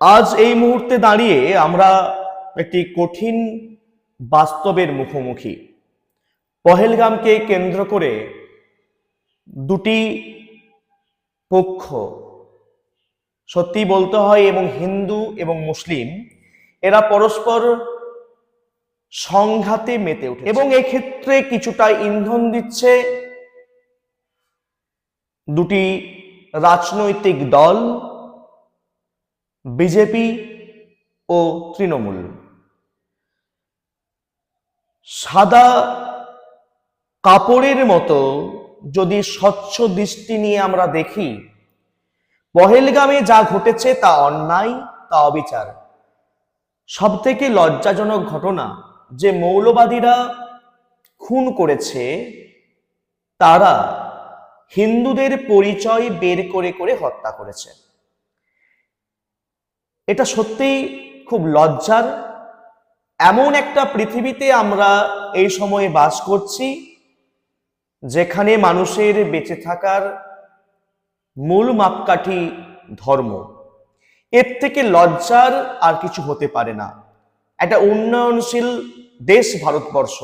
আজ এই মুহূর্তে দাঁড়িয়ে আমরা একটি কঠিন বাস্তবের মুখোমুখি। পহেলগামকে কেন্দ্র করে দুটি পক্ষ, সত্যি বলতে হয় এবং হিন্দু এবং মুসলিম, এরা পরস্পর সংঘাতে মেতে উঠে এবং এক্ষেত্রে কিছুটা ইন্ধন দিচ্ছে দুটি রাজনৈতিক দল বিজেপি ও তৃণমূল। সাদা কাপড়ের মতো যদি স্বচ্ছ দৃষ্টি নিয়ে আমরা দেখি, পহেলগামে যা ঘটেছে তা অন্যায়, তা অবিচার। সব থেকে লজ্জাজনক ঘটনা যে মৌলবাদীরা খুন করেছে, তারা হিন্দুদের পরিচয় বের করে করে হত্যা করেছে। এটা সত্যিই খুব লজ্জার। এমন একটা পৃথিবীতে আমরা এই সময়ে বাস করছি, যেখানে মানুষের বেঁচে থাকার মূল মাপকাঠি ধর্ম। এর থেকে লজ্জার আর কিছু হতে পারে না। একটা উন্নয়নশীল দেশ ভারতবর্ষ।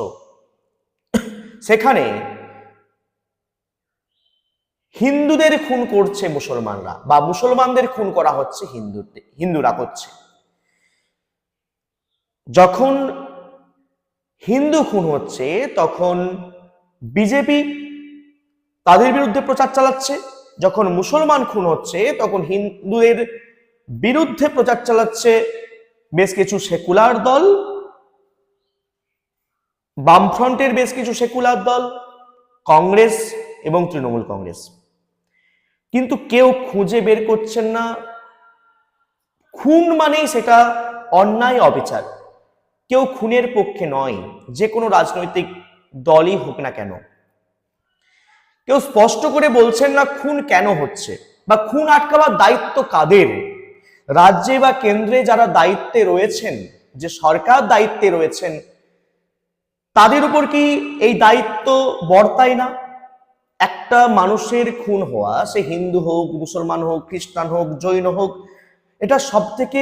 সেখানে হিন্দুদের খুন করছে মুসলমানরা বা মুসলমানদের খুন করা হচ্ছে হিন্দু, হিন্দুরা করছে। যখন হিন্দু খুন হচ্ছে, তখন বিজেপি তাদের বিরুদ্ধে প্রচার চালাচ্ছে। যখন মুসলমান খুন হচ্ছে, তখন হিন্দুদের বিরুদ্ধে প্রচার চালাচ্ছে বেশ কিছু সেকুলার দল, বামফ্রন্টের বেশ কিছু সেকুলার দল, কংগ্রেস এবং তৃণমূল কংগ্রেস। কিন্তু কেউ খুঁজে বের করছেন না। খুন মানেই সেটা অন্যায়, অবিচার। কেউ খুনের পক্ষে নয়, যে কোনো রাজনৈতিক দলই হোক না কেন। কেউ স্পষ্ট করে বলছেন না খুন কেন হচ্ছে বা খুন আটকাবার দায়িত্ব কাদের। রাজ্যে বা কেন্দ্রে যারা দায়িত্বে রয়েছেন, যে সরকার দায়িত্বে রয়েছেন, তাদের উপর কি এই দায়িত্ব বর্তায় না? একটা মানুষের খুন হওয়া, সে হিন্দু হোক, মুসলমান হোক, খ্রিস্টান হোক, জৈন হোক, এটা সব থেকে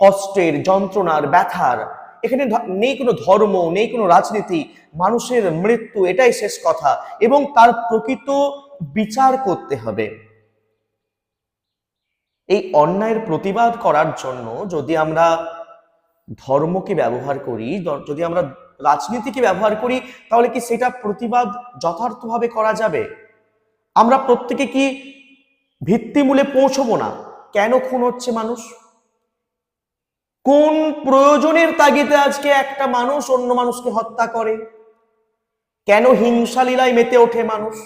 কষ্টের, যন্ত্রণার, ব্যথার। এখানে নেই কোনো ধর্ম, নেই কোনো রাজনীতি, মানুষের মৃত্যু, এটাই শেষ কথা। এবং তার প্রকৃত বিচার করতে হবে। এই অন্যায়ের প্রতিবাদ করার জন্য যদি আমরা ধর্মকে ব্যবহার করি যদি আমরা রাজনীতিকে ব্যবহার করি, তাহলে কি সেটা প্রতিবাদ যথার্থভাবে করা যাবে? আমরা প্রত্যেকে কি ভিত্তিমূলে পৌঁছবো না? কেন খুন হচ্ছে মানুষ? কোন প্রয়োজনের তাগিদে আজকে একটা মানুষ অন্য মানুষকে হত্যা করে? কেন হিংসা লীলায় মেতে ওঠে মানুষ?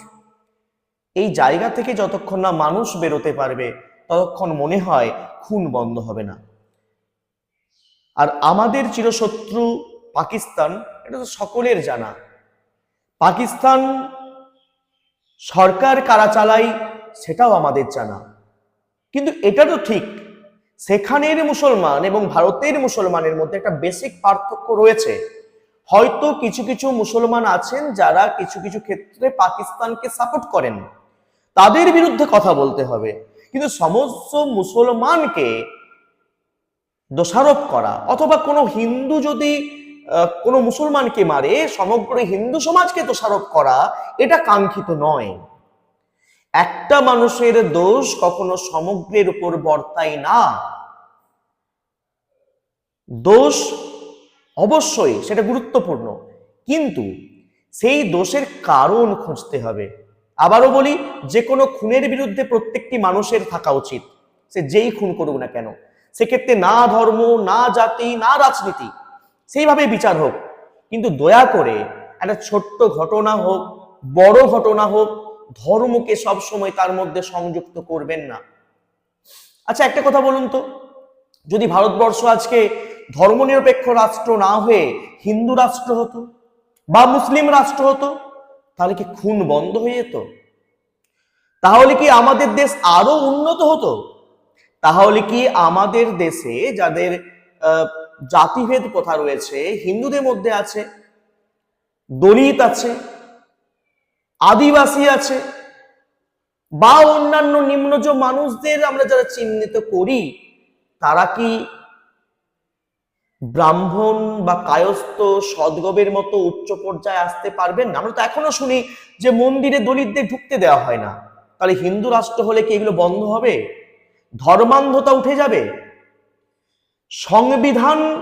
এই জায়গা থেকে যতক্ষণ না মানুষ বেরোতে পারবে, ততক্ষণ মনে হয় খুন বন্ধ হবে না। আর আমাদের চিরশত্রু পাকিস্তান, এটা তো সকলের জানা। পাকিস্তান সরকার কারা চালায়, সেটাও আমাদের জানা। কিন্তু এটা তো ঠিক, সেখানের মুসলমান এবং ভারতের মুসলমানের মধ্যে একটা বেসিক পার্থক্য রয়েছে। হয়তো কিছু কিছু মুসলমান আছেন যারা কিছু কিছু ক্ষেত্রে পাকিস্তানকে সাপোর্ট করেন। তাদের বিরুদ্ধে কথা বলতে হবে। কিন্তু সমস্ত মুসলমানকে দোষারোপ করা, অথবা কোনো হিন্দু যদি কোনো মুসলমানকে মারে, সমগ্র হিন্দু সমাজকে দোষারোপ করা, এটা কাঙ্ক্ষিত নয়। একটা মানুষের দোষ কখনো সমগ্রের উপর বর্তায় না। দোষ অবশ্যই, সেটা গুরুত্বপূর্ণ। কিন্তু সেই দোষের কারণ খুঁজতে হবে। আবারও বলি, যে কোনো খুনের বিরুদ্ধে প্রত্যেকটি মানুষের থাকা উচিত। সে যেই খুন করুক না কেন, সেক্ষেত্রে না ধর্ম, না জাতি, না রাজনীতি সেইভাবে বিচার হোক। কিন্তু দয়া করে একটা ছোট্ট ঘটনা হোক, বড় ঘটনা হোক, ধর্মকে সব সময় তার মধ্যে সংযুক্ত করবেন না। আচ্ছা একটা কথা বলুন তো। যদি ভারতবর্ষ আজকে ধর্মনিরপেক্ষ রাষ্ট্র না হয়ে হিন্দু রাষ্ট্র হতো বা মুসলিম রাষ্ট্র হতো, তাহলে কি খুন বন্ধ হয়ে যেত? তাহলে কি আমাদের দেশ আরও উন্নত হতো? তাহলে কি আমাদের দেশে যাদের জাতিভেদ কথা রয়েছে, হিন্দুদের মধ্যে আছে, দলিত আছে, আদিবাসী আছে, বা অন্যান্য নিম্নজ মানুষদের আমরা যারা চিহ্নিত করি, তারা কি ব্রাহ্মণ বা কায়স্থ সদ্গবের মতো উচ্চ পর্যায়ে আসতে পারবেন না? আমরা তো এখনও শুনি যে মন্দিরে দলিতদের ঢুকতে দেওয়া হয় না। তাহলে হিন্দু রাষ্ট্র হলে কি এগুলো বন্ধ হবে? ধর্মান্ধতা উঠে যাবে? সংবিধান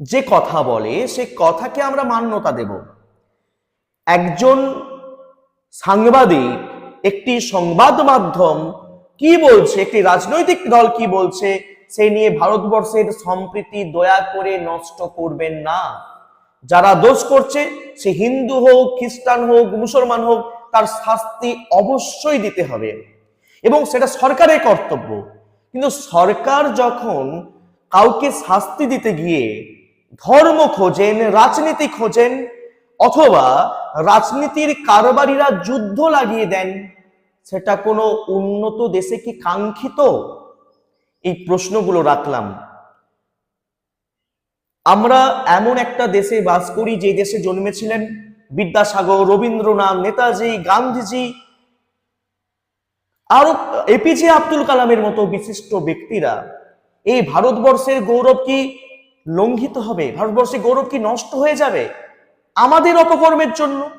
যে কথা বলে, সে কথাকে আমরা মান্যতা দেব। একজন সাংবাদিক, একটি সংবাদ মাধ্যম কি বলছে, একটি রাজনৈতিক দল কি বলছে সেই নিয়ে ভারতবর্ষের সম্প্রীতি দয়া করে নষ্ট করবেন না। যারা দোষ করছে, সে হিন্দু হোক, খ্রিস্টান হোক, মুসলমান হোক, তার শাস্তি অবশ্যই দিতে হবে। এবং সেটা সরকারের কর্তব্য। কিন্তু সরকার যখন কাউকে শাস্তি দিতে গিয়ে ধর্ম খোঁজেন, রাজনীতি খোঁজেন, অথবা রাজনীতির কারবারিরা যুদ্ধ লাগিয়ে দেন, সেটা কোনো উন্নত দেশে কি কাঙ্ক্ষিত? এই প্রশ্নগুলো রাখলাম। আমরা এমন একটা দেশে বাস করি যে দেশে জন্মেছিলেন বিদ্যাসাগর, রবীন্দ্রনাথ নেতাজি, গান্ধীজি, আরও এপিজে আব্দুল কালামের মতো বিশিষ্ট ব্যক্তিরা। এই ভারতবর্ষের গৌরব কি লঙ্ঘিত হবে? ভারতবর্ষের গৌরব কি নষ্ট হয়ে যাবে? আমাদের অপকর্মের জন্য?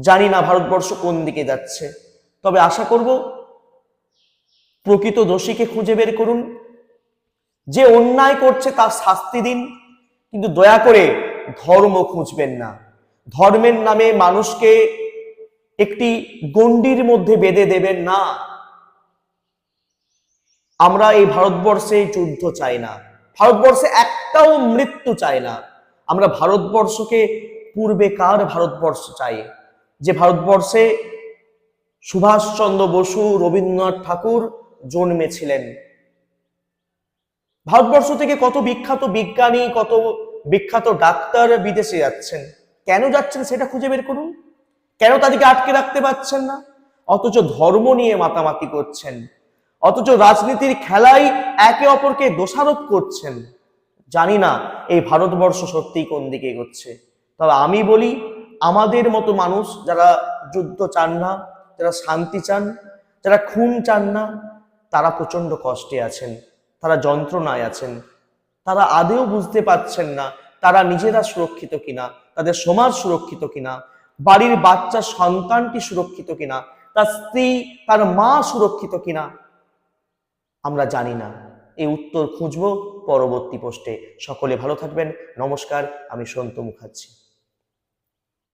জানি না ভারতবর্ষ কোন দিকে যাচ্ছে। তবে আশা করব, প্রকৃত দোষীকে খুঁজে বের করুন। যে অন্যায় করছে তার শাস্তি দিন। কিন্তু দয়া করে ধর্ম খুঁজবেন না। ধর্মের নামে মানুষকে একটি গণ্ডির মধ্যে বেঁধে দেবেন না। আমরা এই ভারতবর্ষে যুদ্ধ চাই না। ভারতবর্ষে একটাও মৃত্যু চাই না। আমরা ভারতবর্ষকে পূর্বেকার ভারতবর্ষ চাই। যে ভারতবর্ষে সুভাষচন্দ্র বসু, রবীন্দ্রনাথ ঠাকুর জন্মেছিলেন। ভারতবর্ষ থেকে কত বিখ্যাত বিজ্ঞানী, কত বিখ্যাত ডাক্তার বিদেশে যাচ্ছেন? কেন যাচ্ছেন সেটা খুঁজে বের করুন। কেন তাদেরকে আটকে রাখতে পারছেন না? অথচ ধর্ম নিয়ে মাতামাতি করছেন। অথচ রাজনীতির খেলাই একে অপরকে দোষারোপ করছেন। জানি না এই ভারতবর্ষ সত্যিই কোন দিকে এগোচ্ছে। তবে আমি বলি, আমাদের মতো মানুষ যারা যুদ্ধ চান না, যারা শান্তি চান, যারা খুন চান না, তারা প্রচণ্ড কষ্টে আছেন, তারা যন্ত্রণায় আছেন। তারা আদেও বুঝতে পারছেন না তারা নিজেরা সুরক্ষিত কিনা, তাদের সমাজ সুরক্ষিত কিনা, বাড়ির বাচ্চা সন্তানটি সুরক্ষিত কিনা, তার স্ত্রী, তার মা সুরক্ষিত কিনা আমরা জানি না। এই উত্তর খুঁজব পরবর্তী পোস্টে সকলে ভালো থাকবেন। নমস্কার, আমি সন্তু মুখার্জি।